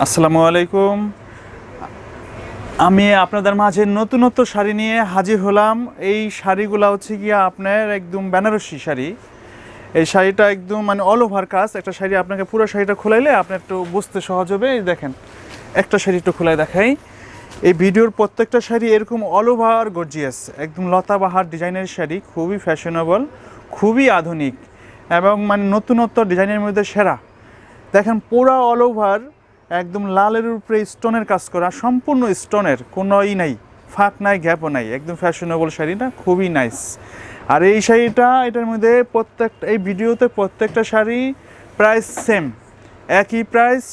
আসসালামু আলাইকুম। আমি আপনাদের মাঝে নতুনত্ব শাড়ি নিয়ে হাজির হলাম। এই শাড়িগুলো হচ্ছে গিয়া আপনার একদম বেনারসি শাড়ি। এই শাড়িটা একদম মানে অল ওভার কাজ। একটা শাড়ি আপনাকে পুরো শাড়িটা খোলাইলে আপনার একটু বুঝতে সহজ হবে। এই দেখেন, একটা শাড়ি একটু খোলাই দেখাই। এই ভিডিওর প্রত্যেকটা শাড়ি এরকম অল ওভার গর্জিয়াস একদম লতাবাহার ডিজাইনের শাড়ি, খুবই ফ্যাশনেবল খুবই আধুনিক এবং মানে নতুনত্ব ডিজাইনের মধ্যে সেরা। দেখেন পুরা অল ওভার একদম লালের উপরে স্টোনের কাজ করা, সম্পূর্ণ স্টোনের ই নাই, ফাঁক নাই, গ্যাপও নাই, একদম ফ্যাশনেবল শাড়িটা খুবই নাইস আর এই শাড়িটা, এটার মধ্যে প্রত্যেকটা এই ভিডিওতে প্রত্যেকটা শাড়ি প্রাইস সেম একই প্রাইস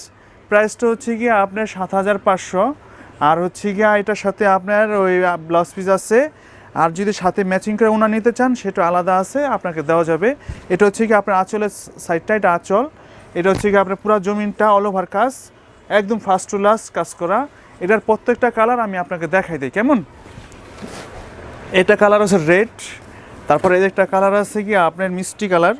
প্রাইসটা হচ্ছে গিয়ে আপনার সাত হাজার পাঁচশো, আর হচ্ছে গিয়ে এটার সাথে আপনার ওই ব্লাউজ পিস আছে, আর যদি সাথে ম্যাচিং করে ওনা নিতে চান, সেটা আলাদা আছে, আপনাকে দেওয়া যাবে। এটা হচ্ছে কি আপনার আঁচলের সাইডটা এটা আঁচল। এটা হচ্ছে কি আপনার পুরো জমিনটা অল ওভার কাজ। একদম ফার্স্ট টু লাস্ট কাজ করা। এটার প্রত্যেকটা কালার আমি আপনাকে দেখাই দিই, কেমন? এটা কালার আছে রেড তারপরে এদের একটা কালার আছে কি, আপনার মিষ্টি কালার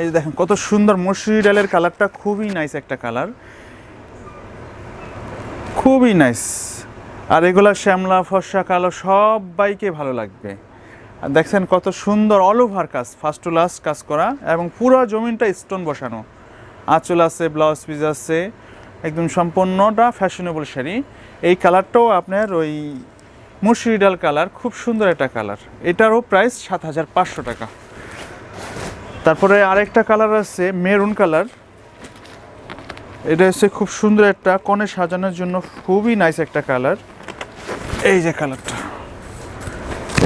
এই যে দেখেন, কত সুন্দর মসুরি ডালের কালারটা খুবই নাইস একটা কালার খুবই নাইস আর এগুলা শ্যামলা, ফর্সা, কালো, সবাইকে ভালো লাগবে। আর দেখছেন কত সুন্দর অল ওভার কাজ ফার্স্ট টু লাস্ট কাজ করা, এবং পুরো জমিনটা স্টোন বসানো। আঁচল আছে ব্লাউজ পিস আছে একদম সম্পূর্ণটা ফ্যাশনেবল শাড়ি। এই কালারটাও আপনার ওই মুসুরি ডাল কালার খুব সুন্দর একটা কালার এটারও প্রাইস সাত হাজার পাঁচশো টাকা। তারপরে আরেকটা কালার আছে মেরুন কালার এটা হচ্ছে খুব সুন্দর একটা, কনে সাজানোর জন্য খুবই নাইস একটা কালার এই যে কালারটা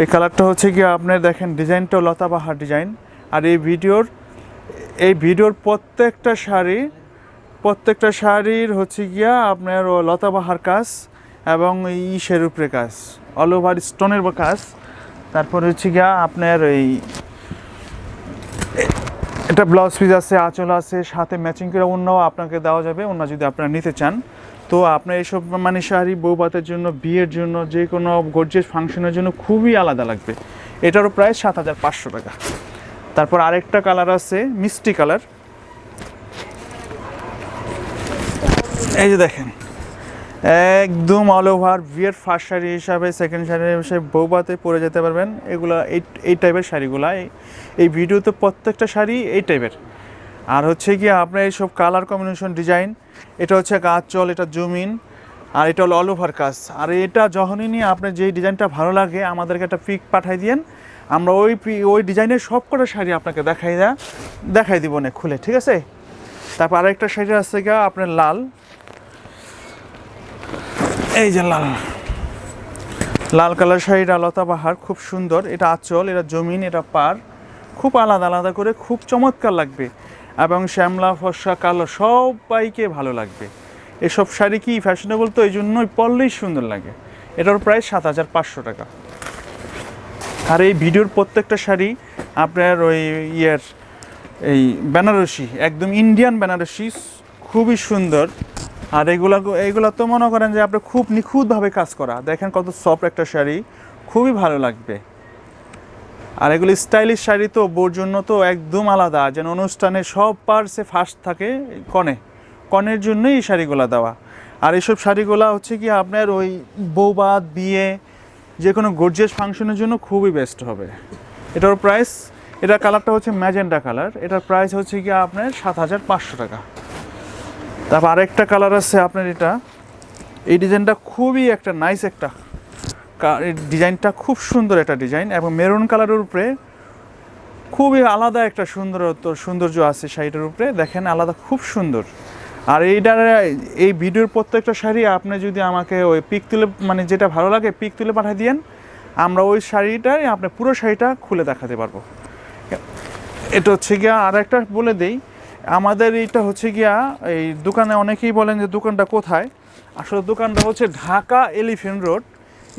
এই কালারটা হচ্ছে কি আপনার দেখেন, ডিজাইনটাও লতাবাহার ডিজাইন। আর এই ভিডিওর এই ভিডিওর প্রত্যেকটা শাড়ি প্রত্যেকটা শাড়ির হচ্ছে গিয়া আপনার লতাবাহার কাজ এবং ইসের উপরে কাজ, অল ওভার স্টোনের কাজ। তারপর হচ্ছে গিয়া আপনার এই এটা ব্লাউজ পিস আছে, আঁচল আছে, সাথে ম্যাচিং করে অন্যও আপনাকে দেওয়া যাবে, অন্য যদি আপনারা নিতে চান। তো আপনার এইসব মানে শাড়ি বৌভাতের জন্য, বিয়ের জন্য, যে কোনো গর্জেস ফাংশনের জন্য খুবই আলাদা লাগবে। এটারও প্রায় সাত হাজার পাঁচশো টাকা। তারপর আরেকটা কালার আছে, মিষ্টি কালার এই যে দেখেন, একদম অল ওভার বিয়ের ফার্স্ট শাড়ি হিসাবে সেকেন্ড শাড়ি হিসাবে বৌবাতে পরে যেতে পারবেন। এগুলো এই এই টাইপের শাড়িগুলো, এই ভিডিওতে প্রত্যেকটা শাড়ি এই টাইপের আর হচ্ছে কি, আপনার এইসব কালার কম্বিনেশন ডিজাইন এটা হচ্ছে গাছ চল, এটা জুমিন, আর এটা হলো অল ওভার কাজ। আর এটা যখনই নিয়ে আপনার যেই ডিজাইনটা ভালো লাগে, আমাদেরকে একটা পিক পাঠাই দিয়েন। আমরা ওই ওই ডিজাইনের সব কটা শাড়ি আপনাকে দেখাই দেয়া, দেখাই দিব না খুলে, ঠিক আছে? তারপর আরেকটা শাড়ি আছে গা আপনার লাল। এই যে লাল। লাল কালার শাড়িটা লতা বাহার খুব সুন্দর। এটা আঁচল, এটা জমিন, এটা পার। খুব আলাদা আলাদা করে খুব চমৎকার লাগবে। এবং শ্যামলা, ফর্সা, কালো সবাইকে ভালো লাগবে। এসব শাড়ি কি ফ্যাশনেবল তো এই জন্যই পরলেই সুন্দর লাগে। এটার প্রায় সাত হাজার পাঁচশো টাকা। আর এই ভিডিওর প্রত্যেকটা শাড়ি আপনার ওই ইয়ের, এই বেনারসি, একদম ইন্ডিয়ান বেনারসি, খুবই সুন্দর। আর এগুলা এইগুলা তো মনে করেন যে আপনি খুব নিখুঁতভাবে কাজ করা। দেখেন কত সফট একটা শাড়ি, খুবই ভালো লাগবে। আর এগুলি স্টাইলিশ শাড়ি তো বোর জন্য তো একদম আলাদা। যেন অনুষ্ঠানে সব পার্সে ফার্স্ট থাকে কনে। কনের জন্যই এই শাড়িগুলো দেওয়া। আর এইসব শাড়িগুলো হচ্ছে কি আপনার ওই বৌবাদ, বিয়ে যে কোনো গর্জিয়াস ফাংশনের জন্য খুবই বেস্ট হবে। এটার প্রাইস এটার কালারটা হচ্ছে ম্যাজেন্ডা কালার এটার প্রাইস হচ্ছে কি আপনার সাত হাজার পাঁচশো টাকা। তারপর আরেকটা কালার আছে আপনার এটা। এই ডিজাইনটা খুবই একটা নাইস একটা ডিজাইনটা খুব সুন্দর একটা ডিজাইন এবং মেরুন কালারের উপরে খুবই আলাদা একটা সুন্দরত্ব, সৌন্দর্য আছে শাড়িটার উপরে। দেখেন, আলাদা, খুব সুন্দর। আর এইটার, এই ভিডিওর প্রত্যেকটা শাড়ি আপনি যদি আমাকে ওই পিক তুলে মানে যেটা ভালো লাগে পিক তুলে পাঠিয়ে দিয়েন, আমরা ওই শাড়িটাই, আপনি পুরো শাড়িটা খুলে দেখাতে পারব। এটা হচ্ছে গিয়া আর একটা বলে দেই আমাদের এইটা হচ্ছে গিয়া, এই দোকানে অনেকেই বলেন যে দোকানটা কোথায়। আসলে দোকানটা হচ্ছে Dhaka elephant road,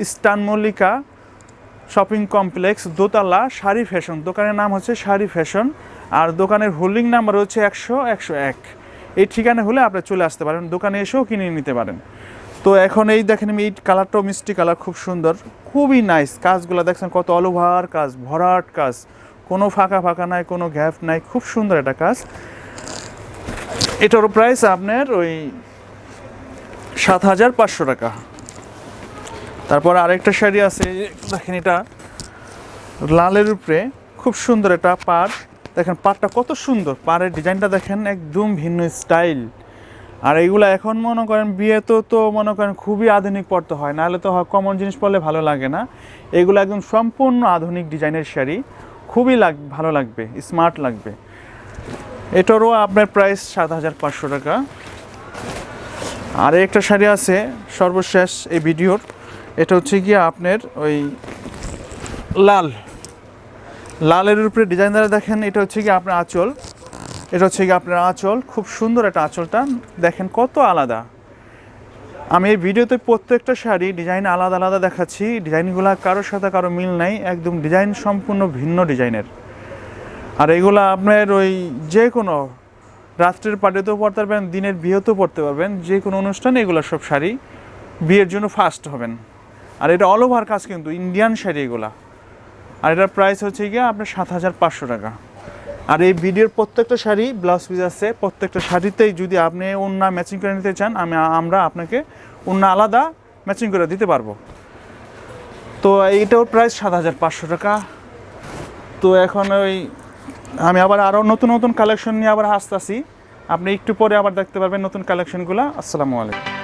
eastern Mallika shopping complex, দোতলা শাড়ি ফ্যাশন। দোকানের নাম হচ্ছে শাড়ি ফ্যাশন, আর দোকানের হোল্ডিং নাম্বার হচ্ছে একশো একশো এক। এই ঠিকানা হলে আপনি চলে আসতে পারেন, দোকানে এসেও কিনে নিতে পারেন। তো এখন এই দেখেন এই কালারটাও মিষ্টি কালার, খুব সুন্দর। খুবই নাইস কাজগুলো দেখছেন কত অল ওভার কাজ, ভরাট কাজ। কোনো ফাঁকা ফাঁকা নাই, কোনো গ্যাপ নাই, খুব সুন্দর একটা কাজ। এটারও প্রাইস আপনার ওই সাত হাজার পাঁচশো টাকা। তারপর আরেকটা শাড়ি আছে, দেখেন এটা লালের উপরে, খুব সুন্দর এটা পাড়। দেখেন পাড়টা কত সুন্দর, পাড়ের ডিজাইনটা দেখেন একদম ভিন্ন স্টাইল। আর এইগুলো এখন মনে করেন বিয়েতেও তো মনে করেন খুবই আধুনিক পড়তে হয়, নাহলে তো কমন জিনিস পরলে ভালো লাগে না। এগুলো একদম সম্পূর্ণ আধুনিক ডিজাইনের শাড়ি, খুবই লাগ, ভালো লাগবে স্মার্ট লাগবে। এটারও আপনার প্রাইস সাত হাজার পাঁচশো টাকা। আর একটা শাড়ি আছে, সর্বশেষ এই ভিডিওর। এটা হচ্ছে গিয়ে আপনার ওই লাল। লালের উপরে ডিজাইন দ্বারা দেখেন, এটা হচ্ছে কি আপনার আঁচল। এটা হচ্ছে কি আপনার আঁচল, খুব সুন্দর একটা আঁচলটা। দেখেন কত আলাদা। আমি এই ভিডিওতে প্রত্যেকটা শাড়ি ডিজাইন আলাদা আলাদা দেখাচ্ছি। ডিজাইনগুলো কারোর সাথে কারও মিল নাই, একদম ডিজাইন সম্পূর্ণ ভিন্ন ডিজাইনের আর এগুলো আপনার ওই যে কোনো রাত্রের পার্টিতেও পড়তে পারবেন, দিনের বিয়েতেও পড়তে পারবেন যে কোনো অনুষ্ঠানে এগুলো সব শাড়ি বিয়ের জন্য ফার্স্ট হবেন। আর এটা অল ওভার কাজ কিন্তু ইন্ডিয়ান শাড়ি এগুলা। আর এটার প্রাইস হচ্ছে গিয়ে আপনার সাত হাজার পাঁচশো টাকা। আর এই ভিডিওর প্রত্যেকটা শাড়ি ব্লাউজ পিস আছে, প্রত্যেকটা শাড়িতেই যদি আপনি ওন্না ম্যাচিং করে নিতে চান, আমি, আমরা আপনাকে ওন্না আলাদা ম্যাচিং করে দিতে পারব। তো এইটাও প্রাইস সাত হাজার পাঁচশো টাকা। তো এখন ওই আমি আবার আরও নতুন নতুন কালেকশন নিয়ে আবার আসতেছি আপনি একটু পরে আবার দেখতে পারবেন নতুন কালেকশনগুলো আসসালামু আলাইকুম।